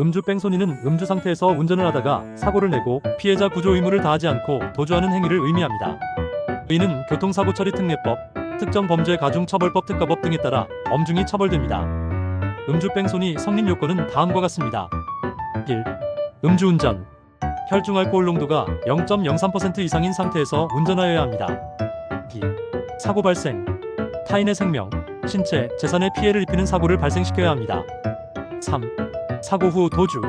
음주 뺑소니는 음주 상태에서 운전을 하다가 사고를 내고 피해자 구조 의무를 다하지 않고 도주하는 행위를 의미합니다. 이는 교통사고 처리 특례법, 특정 범죄 가중 처벌법 특가법 등에 따라 엄중히 처벌됩니다. 음주 뺑소니 성립 요건은 다음과 같습니다. 1. 음주운전 혈중 알코올 농도가 0.03% 이상인 상태에서 운전하여야 합니다. 2. 사고 발생 타인의 생명, 신체, 재산에 피해를 입히는 사고를 발생시켜야 합니다. 3. 사고 후 도주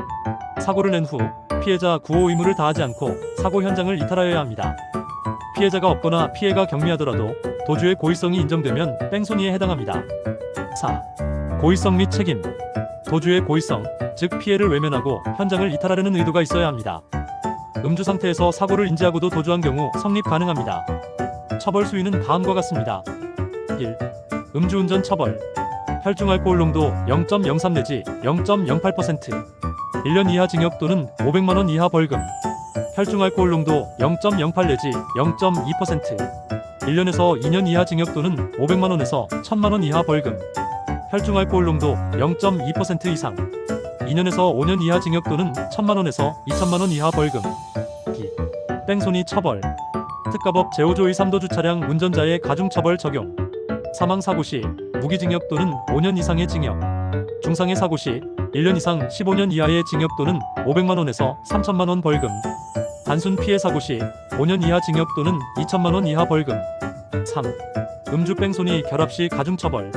사고를 낸 후 피해자 구호 의무를 다하지 않고 사고 현장을 이탈하여야 합니다. 피해자가 없거나 피해가 경미하더라도 도주의 고의성이 인정되면 뺑소니에 해당합니다. 4. 고의성 및 책임 도주의 고의성, 즉 피해를 외면하고 현장을 이탈하려는 의도가 있어야 합니다. 음주 상태에서 사고를 인지하고도 도주한 경우 성립 가능합니다. 처벌 수위는 다음과 같습니다. 1. 음주운전 처벌 혈중 알코올 농도 0.03 내지 0.08% 1년 이하 징역 또는 500만 원 이하 벌금. 혈중 알코올 농도 0.08 내지 0.2% 1년에서 2년 이하 징역 또는 500만 원에서 1000만 원 이하 벌금. 혈중 알코올 농도 0.2% 이상. 2년에서 5년 이하 징역 또는 1000만 원에서 2천만 원 이하 벌금. 기. 뺑소니 처벌. 특가법 제5조의 3도 주 차량 운전자의 가중처벌 적용. 사망 사고 시 무기징역 또는 5년 이상의 징역 중상의 사고 시 1년 이상 15년 이하의 징역 또는 500만 원에서 3천만 원 벌금 단순 피해 사고 시 5년 이하 징역 또는 2천만 원 이하 벌금 3. 음주 뺑소니 결합 시 가중처벌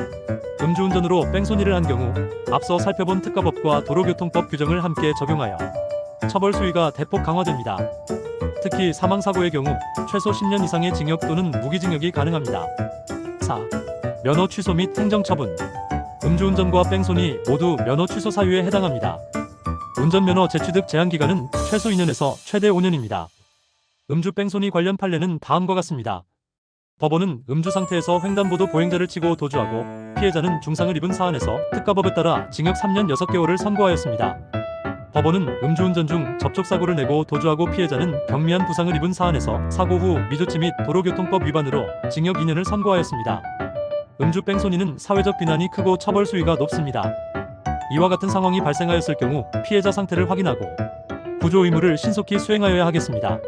음주운전으로 뺑소니를 한 경우 앞서 살펴본 특가법과 도로교통법 규정을 함께 적용하여 처벌 수위가 대폭 강화됩니다. 특히 사망사고의 경우 최소 10년 이상의 징역 또는 무기징역이 가능합니다. 4. 면허 취소 및 행정 처분 음주운전과 뺑소니 모두 면허 취소 사유에 해당합니다. 운전면허 재취득 제한 기간은 최소 2년에서 최대 5년입니다. 음주 뺑소니 관련 판례는 다음과 같습니다. 법원은 음주 상태에서 횡단보도 보행자를 치고 도주하고 피해자는 중상을 입은 사안에서 특가법에 따라 징역 3년 6개월을 선고하였습니다. 법원은 음주운전 중 접촉사고를 내고 도주하고 피해자는 경미한 부상을 입은 사안에서 사고 후 미조치 및 도로교통법 위반으로 징역 2년을 선고하였습니다. 음주 뺑소니는 사회적 비난이 크고 처벌 수위가 높습니다. 이와 같은 상황이 발생하였을 경우 피해자 상태를 확인하고 구조 의무를 신속히 수행하여야 하겠습니다.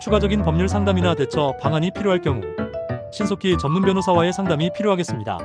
추가적인 법률 상담이나 대처 방안이 필요할 경우 신속히 전문 변호사와의 상담이 필요하겠습니다.